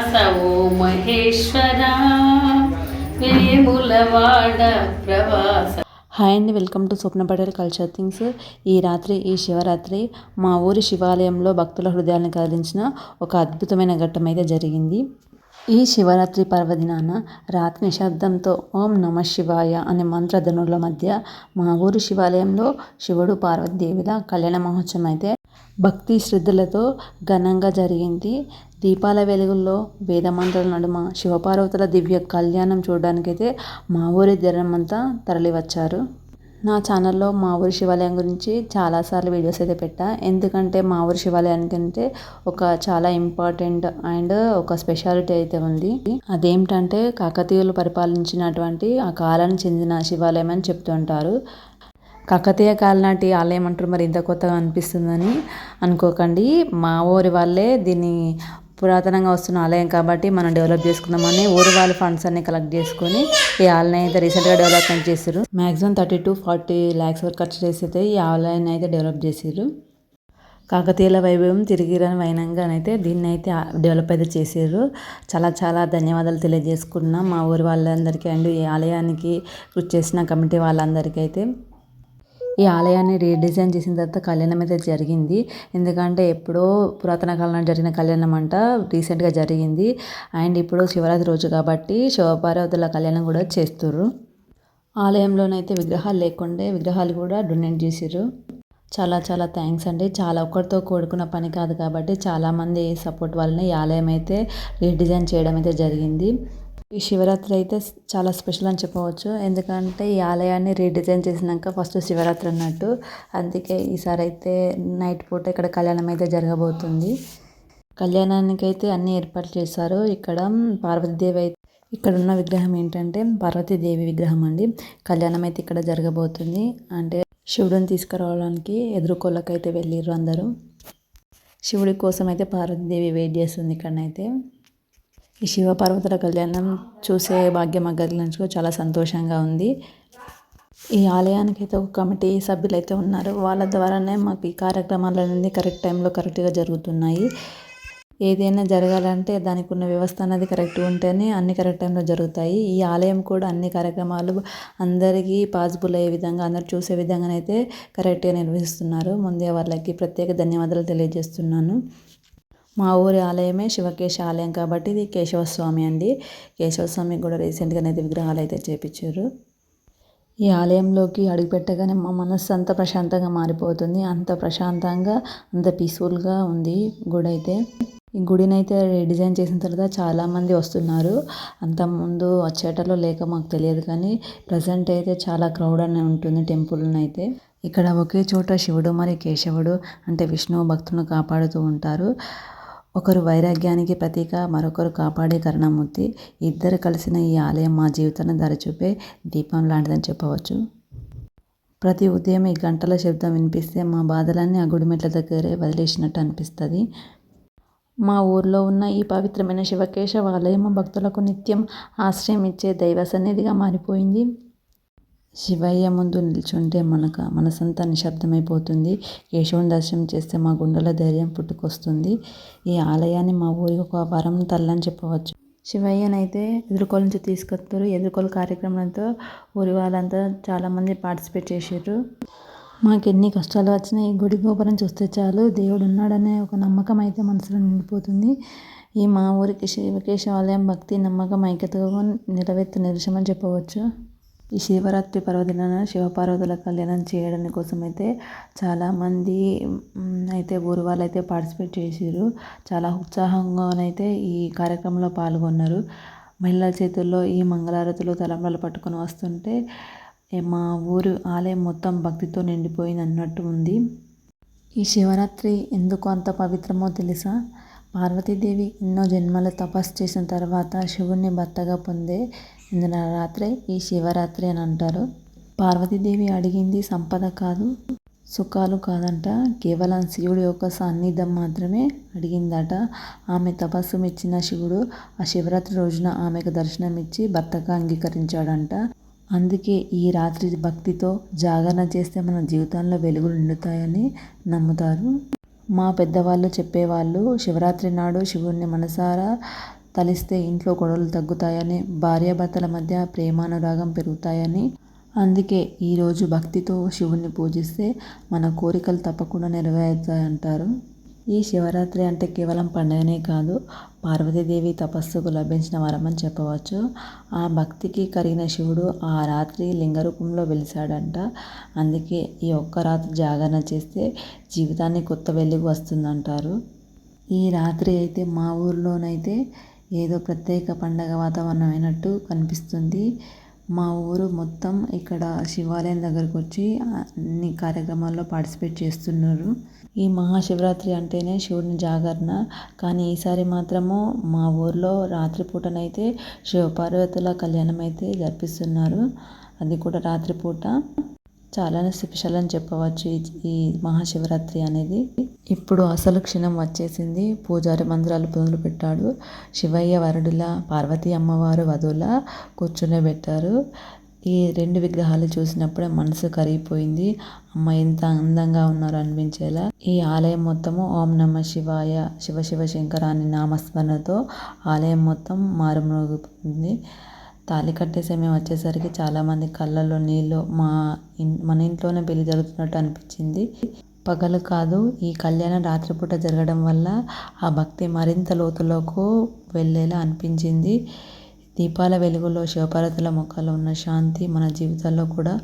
కైలాస ఓ మహేశ్వర వేములవాడ ప్రవాస హాయ్ అండి welcome to Swapna Patel culture things. ఈ రాత్రి ఈ శివరాత్రి మా ఊరి శివాలయంలో భక్తుల హృదయాలను కదిలించిన ఒక అద్భుతమైన ఘట్టం అయితే జరిగింది. ఈ శివరాత్రి పర్వదినాన రాత్రి నిశ్శబ్దంతో ఓం నమ శివాయ అనే మంత్రధనుల మధ్య మా ఊరి శివాలయంలో శివుడు పార్వతీదేవిల కళ్యాణ మహోత్సవం అయితే భక్తి శ్రద్ధలతో ఘనంగా జరిగింది. దీపాల వెలుగుల్లో వేదమంత్రాల నడుమ శివపార్వతుల దివ్య కళ్యాణం చూడడానికైతే మా ఊరి జనమంతా తరలివచ్చారు. నా ఛానల్లో మా ఊరి శివాలయం గురించి చాలాసార్లు వీడియోస్ అయితే పెట్టా. ఎందుకంటే మా ఊరి శివాలయానికి అంటే ఒక చాలా ఇంపార్టెంట్ అండ్ ఒక స్పెషాలిటీ అయితే ఉంది. అదేమిటంటే కాకతీయులు పరిపాలించినటువంటి ఆ కాలానికి చెందిన శివాలయం అని చెప్తుంటారు. కాకతీయ కాలనాటి ఆలయం అంటారు మరి ఇంత కొత్తగా అనిపిస్తుందని అనుకోకండి. మా ఊరి వాళ్ళే దీన్ని పురాతనంగా వస్తున్న ఆలయం కాబట్టి మనం డెవలప్ చేసుకుందామని ఊరి వాళ్ళ ఫండ్స్ అన్ని కలెక్ట్ చేసుకొని ఈ ఆలయం అయితే రీసెంట్గా డెవలప్మెంట్ చేసారు maximum thirty to forty lakhs వరకు ఖర్చు చేసి అయితే ఈ ఆలయాన్ని అయితే డెవలప్ చేశారు కాకతీయుల వైభవం తిరిగిరని వైనంగానైతే దీన్ని అయితే డెవలప్ అయితే చేశారు చాలా చాలా ధన్యవాదాలు తెలియజేసుకున్నాం మా ఊరి వాళ్ళందరికీ అండ్ ఈ ఆలయానికి కృషి చేసిన కమిటీ వాళ్ళందరికీ అయితే ఈ ఆలయాన్ని రీడిజైన్ చేసిన తర్వాత కళ్యాణం అయితే జరిగింది. ఎందుకంటే ఎప్పుడో పురాతన కాలంలో జరిగిన కళ్యాణం అంట రీసెంట్గా జరిగింది. అండ్ ఇప్పుడు శివరాత్రి రోజు కాబట్టి శివపార్వతుల కళ్యాణం కూడా చేస్తుర్రు. ఆలయంలోనైతే విగ్రహాలు లేకుండే విగ్రహాలు కూడా డొనేట్ చేసిర్రు. చాలా చాలా థ్యాంక్స్ అండి. చాలా ఒక్కరితో కూడుకున్న పని కాదు కాబట్టి చాలామంది సపోర్ట్ వల్లనే ఈ ఆలయం అయితే రీడిజైన్ చేయడం అయితే జరిగింది. ఈ శివరాత్రి అయితే చాలా స్పెషల్ అని చెప్పవచ్చు. ఎందుకంటే ఈ ఆలయాన్ని రీడిజైన్ చేసినాక ఫస్ట్ శివరాత్రి అన్నట్టు. అందుకే ఈసారి అయితే నైట్ పూట ఇక్కడ కళ్యాణం అయితే జరగబోతుంది. కళ్యాణానికి అయితే అన్ని ఏర్పాట్లు చేశారు. ఇక్కడ పార్వతీదేవి అయితే ఇక్కడ ఉన్న విగ్రహం ఏంటంటే పార్వతీదేవి విగ్రహం అండి. కళ్యాణం అయితే ఇక్కడ జరగబోతుంది. అంటే శివుడిని తీసుకురావడానికి ఎదురుకోళ్ళకైతే వెళ్ళిర్రు అందరూ. శివుడి కోసం అయితే పార్వతీదేవి వెయిట్ చేస్తుంది ఇక్కడనైతే. ఈ శివపార్వతుల కళ్యాణం చూసే భాగ్యం కలిగించుకో చాలా సంతోషంగా ఉంది. ఈ ఆలయానికి అయితే ఒక కమిటీ సభ్యులు అయితే ఉన్నారు. వాళ్ళ ద్వారానే మాకు ఈ కార్యక్రమాలు అనేది కరెక్ట్ టైంలో కరెక్ట్గా జరుగుతున్నాయి. ఏదైనా జరగాలంటే దానికి ఉన్న వ్యవస్థ అనేది కరెక్ట్గా ఉంటేనే అన్ని కరెక్ట్ టైంలో జరుగుతాయి. ఈ ఆలయం కూడా అన్ని కార్యక్రమాలు అందరికీ పాసిబుల్ అయ్యే విధంగా అందరు చూసే విధంగానైతే కరెక్ట్గా నిర్వహిస్తున్నారు. ముందే వాళ్ళకి ప్రత్యేక ధన్యవాదాలు తెలియజేస్తున్నాను. మా ఊరి ఆలయమే శివకేశ ఆలయం కాబట్టి ఇది కేశవస్వామి అండి. కేశవస్వామి కూడా రీసెంట్గా అయితే విగ్రహాలు అయితే చేపించారు. ఈ ఆలయంలోకి అడుగుపెట్టగానే మా మనస్సు అంత ప్రశాంతంగా మారిపోతుంది. అంత ప్రశాంతంగా అంత పీస్ఫుల్గా ఉంది గుడి అయితే. ఈ గుడిని అయితే డిజైన్ చేసిన తర్వాత చాలామంది వస్తున్నారు. అంతకుముందు వచ్చేటలో లేక మాకు తెలియదు కానీ ప్రజెంట్ అయితే చాలా క్రౌడ్ అనే ఉంటుంది టెంపుల్ని అయితే. ఇక్కడ ఒకే చోట శివుడు మరి కేశవుడు అంటే విష్ణువు భక్తులను కాపాడుతూ ఉంటారు. ఒకరు వైరాగ్యానికి ప్రతీక మరొకరు కాపాడే కరుణామూర్తి. ఇద్దరు కలిసిన ఈ ఆలయం మా జీవితాన్ని దరిచూపే దీపం లాంటిదని చెప్పవచ్చు. ప్రతి ఉదయం ఈ గంటల శబ్దం వినిపిస్తే మా బాధలన్నీ ఆ గుడిమెట్ల దగ్గరే వదిలేసినట్టు అనిపిస్తుంది. మా ఊర్లో ఉన్న ఈ పవిత్రమైన శివకేశవ ఆలయం భక్తులకు నిత్యం ఆశ్రయం ఇచ్చే దైవ సన్నిధిగా మారిపోయింది. శివయ్య ముందు నిల్చుంటే మనకు మనసంతా నిశ్శబ్దమైపోతుంది. కేశవుని దర్శనం చేస్తే మా గుండెల ధైర్యం పుట్టుకొస్తుంది. ఈ ఆలయాన్ని మా ఊరి ఒక వరం తల్లని చెప్పవచ్చు. శివయ్యనైతే ఎదుర్కోల నుంచి తీసుకొస్తారు. ఎదుర్కోల కార్యక్రమంతో ఊరి వాళ్ళంతా చాలామంది పార్టిసిపేట్ చేసారు మాకు ఎన్ని కష్టాలు వచ్చినా ఈ గుడి గోపురం చూస్తే చాలు. దేవుడు ఉన్నాడనే ఒక నమ్మకం అయితే మనసులో నిండిపోతుంది. ఈ మా ఊరికి శివకేశవాలయం భక్తి నమ్మకం ఐక్యతగా నిలవెత్తు నిదర్శనం చెప్పవచ్చు. ఈ శివరాత్రి పర్వదినాన శివపార్వతుల కళ్యాణం చేయడం కోసం అయితే చాలామంది అయితే ఊరు వాళ్ళు అయితే పార్టిసిపేట్ చేసారు చాలా ఉత్సాహంగానైతే ఈ కార్యక్రమంలో పాల్గొన్నారు. మహిళల చేతుల్లో ఈ మంగళారతులు తలంబ్రాలు పట్టుకొని వస్తుంటే మా ఊరు ఆలయం మొత్తం భక్తితో నిండిపోయింది అన్నట్టు ఉంది. ఈ శివరాత్రి ఎందుకు అంత పవిత్రమో తెలుసా? పార్వతీదేవి ఎన్నో జన్మలు తపస్సు చేసిన తర్వాత శివుణ్ణి భర్తగా పొందే ఇందున రాత్రి ఈ శివరాత్రి అని అంటారు. పార్వతీదేవి అడిగింది సంపద కాదు సుఖాలు కాదంట. కేవలం శివుడి యొక్క సాన్నిధ్యం మాత్రమే అడిగిందట. ఆమె తపస్సు మెచ్చిన శివుడు ఆ శివరాత్రి రోజున ఆమెకు దర్శనం ఇచ్చి భర్తగా అంగీకరించాడంట. అందుకే ఈ రాత్రి భక్తితో జాగరణ చేస్తే మన జీవితంలో వెలుగులు నిండుతాయని నమ్ముతారు. మా పెద్దవాళ్ళు చెప్పేవాళ్ళు శివరాత్రి నాడు శివుడిని మనసారా తలిస్తే ఇంట్లో గొడవలు తగ్గుతాయని భార్యాభర్తల మధ్య ప్రేమానురాగం పెరుగుతాయని. అందుకే ఈరోజు భక్తితో శివుణ్ణి పూజిస్తే మన కోరికలు తప్పకుండా నెరవేరుతాయంటారు. ఈ శివరాత్రి అంటే కేవలం పండుగనే కాదు పార్వతీదేవి తపస్సుకు లభించిన వరమని చెప్పవచ్చు. ఆ భక్తికి కరిగిన శివుడు ఆ రాత్రి లింగ రూపంలో వెలిశాడంట. అందుకే ఈ ఒక్క రాత్రి జాగరణ చేస్తే జీవితాన్ని కొత్త వెలుగు వస్తుందంటారు. ఈ రాత్రి అయితే మా ఊర్లోనైతే ఏదో ప్రత్యేక పండగ వాతావరణం అయినట్టు కనిపిస్తుంది. మా ఊరు మొత్తం ఇక్కడ శివాలయం దగ్గరకు వచ్చి అన్ని కార్యక్రమాల్లో పార్టిసిపేట్ చేస్తున్నారు. ఈ మహాశివరాత్రి అంటేనే శివుడిని జాగరణ. కానీ ఈసారి మాత్రము మా ఊర్లో రాత్రిపూటనైతే శివపార్వతుల కళ్యాణం అయితే జరిపిస్తున్నారు. అది కూడా రాత్రిపూట. చాలానే స్పెషల్ అని చెప్పవచ్చు ఈ- మహాశివరాత్రి అనేది. ఇప్పుడు అసలు క్షణం వచ్చేసింది. పూజారి మందిరాలు మొదలు పెట్టాడు శివయ్య వరుడుల పార్వతీ అమ్మవారు వధువుల కూర్చునేబెట్టారు ఈ రెండు విగ్రహాలు చూసినప్పుడే మనసు కరిగిపోయింది. అమ్మ ఎంత అందంగా ఉన్నారు అనిపించేలా. ఈ ఆలయం మొత్తము ఓం నమ శివాయ శివ శివ శంకరాని నామస్మరణతో ఆలయం మొత్తం మారుమోగుతుంది తాళి కట్టే సమయం వచ్చేసరికి చాలామంది కళ్ళల్లో నీళ్ళు మా ఇన్ మన ఇంట్లోనే పెళ్ళి జరుగుతున్నట్టు అనిపించింది. పగలు కాదు ఈ కళ్యాణం రాత్రిపూట జరగడం వల్ల ఆ భక్తి మరింత లోతులోకి వెళ్ళేలా అనిపించింది. దీపాల వెలుగులో శివపార్వతుల మొక్కలు ఉన్న శాంతి మన జీవితాల్లో కూడా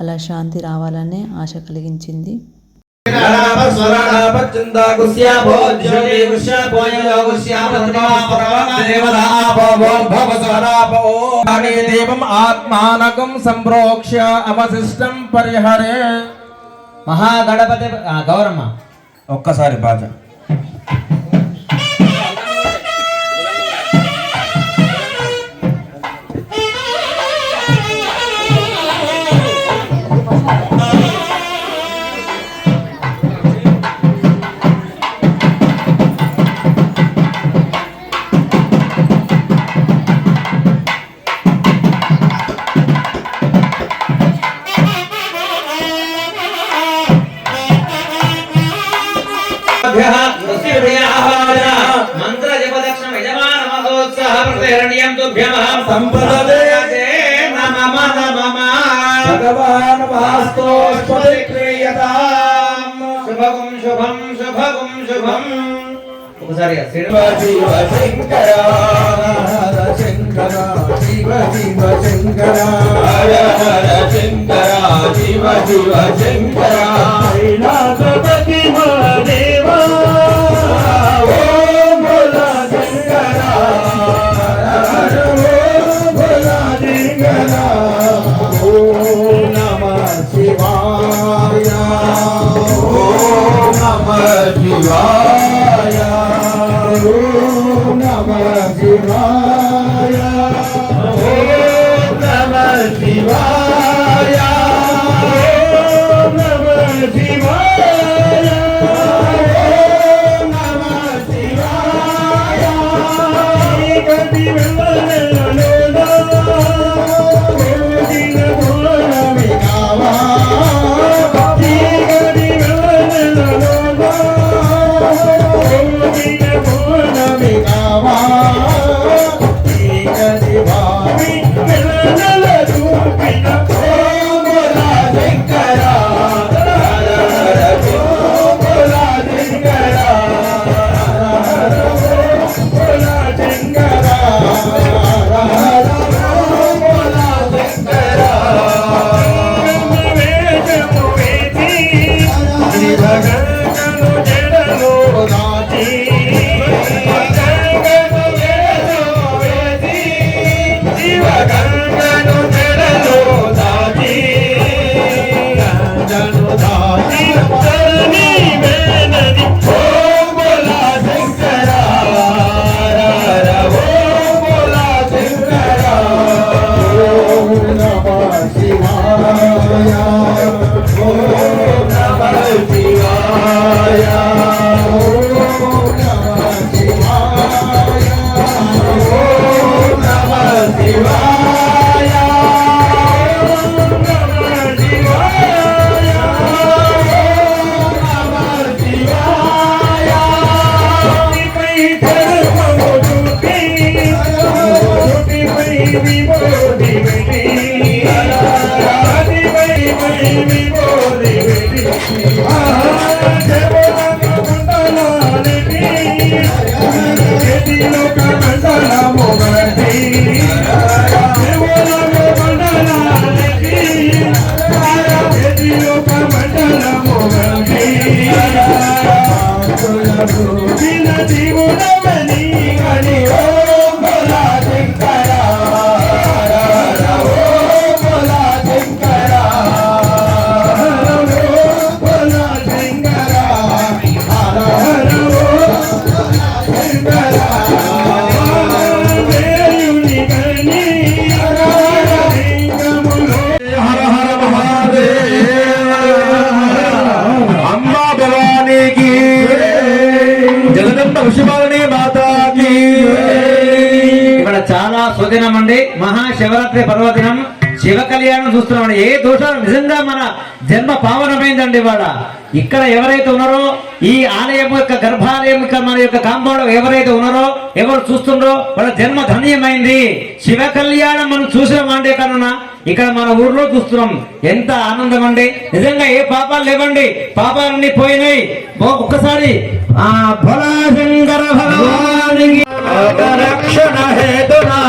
అలా శాంతి రావాలనే ఆశ కలిగించింది. దేవం ఆత్మానకం సంప్రోక్ష్య అవశిష్టం పరిహరే మహాగణపతి గౌరమ్మ ఒక్కసారి బాజ మంత్ర జపదక్షిణ యజమాన మహోత్సవ ప్రతిహరణీయం తుభ్యమహం సంపదదే నమమ నమమ భగవాన్ వాస్తోష్పది క్రియతాం శుభం శుభం శుభం శుభం ఒకసారి శివ శివ శంకర హర శంకర శివ శివ శంకర హర హర శంకర శివ శివ శంకర Hare ಕನ್ನಡ ಮೋಗಣಿ పర్వదినం అండి మహాశివరాత్రి పర్వదినం. శివ కళ్యాణం చూస్తున్నాం ఏ దోషాలు? నిజంగా మన జన్మ పావనమైందండి వాడ ఇక్కడ ఎవరైతే ఉన్నారో ఈ ఆలయం యొక్క గర్భాలయం యొక్క మన యొక్క కాంపౌండ్ ఎవరైతే ఉన్నారో ఎవరు చూస్తుండ్రో వాళ్ళ జన్మ ధన్యమైంది. శివ కళ్యాణం మనం చూసినాం అంటే కనున ఇక్కడ మన ఊర్లో చూస్తున్నాం. ఎంత ఆనందం అండి నిజంగా ఏ పాపాలు లేవండి. పాపాలన్నీ పోయినాయి. ఓ- ఒక్కసారి ఆ భోలా శంకర భగవానికి రక్షణ హేతునా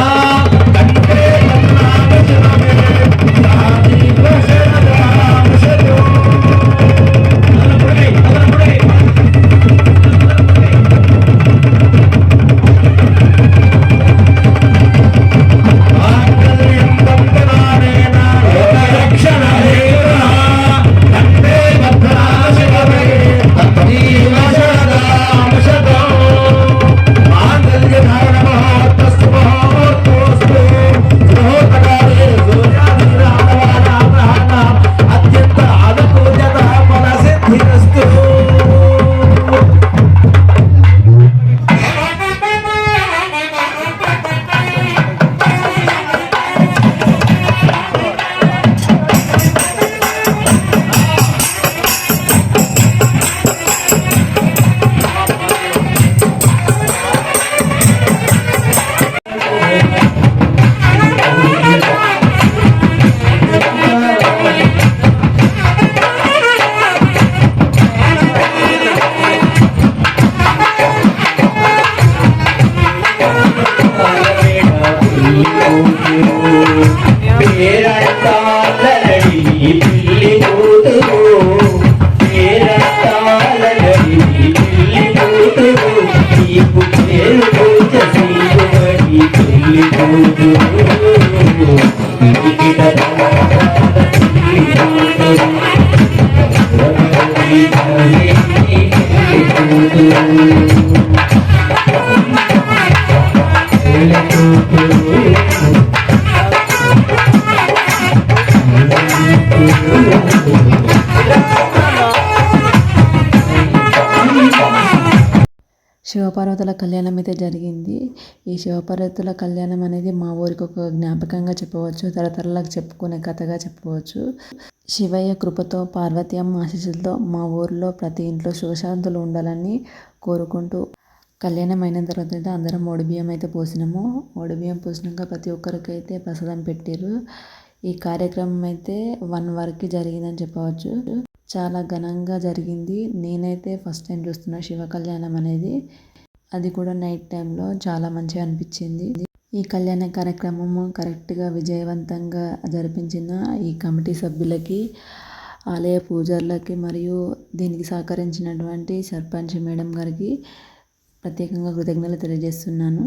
శివపార్వతుల కళ్యాణం అయితే జరిగింది. ఈ శివపార్వతుల కళ్యాణం అనేది మా ఊరికి ఒక జ్ఞాపకంగా చెప్పవచ్చు తరతరాలకు చెప్పుకునే కథగా చెప్పవచ్చు. శివయ్య కృపతో పార్వతి అమ్మ ఆశీస్సులతో మా ఊరిలో ప్రతి ఇంట్లో సుఖశాంతులు ఉండాలని కోరుకుంటూ కళ్యాణం అయిన తర్వాత అయితే అందరం బియ్యం అయితే పోసినాము. బియ్యం పోసినాక ప్రతి ఒక్కరికి అయితే ప్రసాదం పెట్టారు ఈ కార్యక్రమం అయితే వన్ వరకు జరిగిందని చెప్పవచ్చు. చాలా ఘనంగా జరిగింది. నేనైతే ఫస్ట్ టైం చూస్తున్నా శివ కళ్యాణం అనేది. అది కూడా నైట్ టైంలో చాలా మంచిగా అనిపించింది. ఈ కళ్యాణ కార్యక్రమము కరెక్ట్గా విజయవంతంగా జరిపించిన ఈ కమిటీ సభ్యులకి ఆలయ పూజారులకి మరియు దీనికి సహకరించినటువంటి సర్పంచ్ మేడం గారికి ప్రత్యేకంగా కృతజ్ఞతలు తెలియజేస్తున్నాను.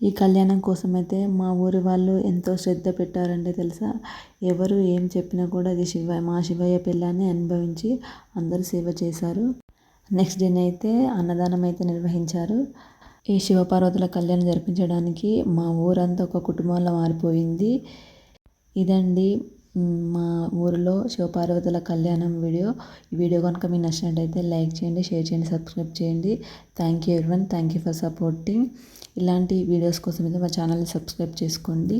ఈ కళ్యాణం కోసం అయితే మా ఊరి వాళ్ళు ఎంతో శ్రద్ధ పెట్టారంటే తెలుసా? ఎవరు ఏం చెప్పినా కూడా ఇది శివ మా శివయ్య పెళ్ళాన్ని అనుభవించి అందరూ సేవ చేశారు. నెక్స్ట్ డే అయితే అన్నదానం అయితే నిర్వహించారు. ఈ శివపార్వతుల కళ్యాణం జరిపించడానికి మా ఊరంతా ఒక కుటుంబంలో మారిపోయింది. ఇదండి మా ఊరిలో శివపార్వతుల కళ్యాణం వీడియో. ఈ వీడియో కనుక మీకు నచ్చినట్టయితే లైక్ చేయండి షేర్ చేయండి సబ్స్క్రైబ్ చేయండి. Thank you everyone thank you for supporting ఇలాంటి వీడియోస్ కోసం అయితే మా ఛానల్ని సబ్స్క్రైబ్ చేసుకోండి.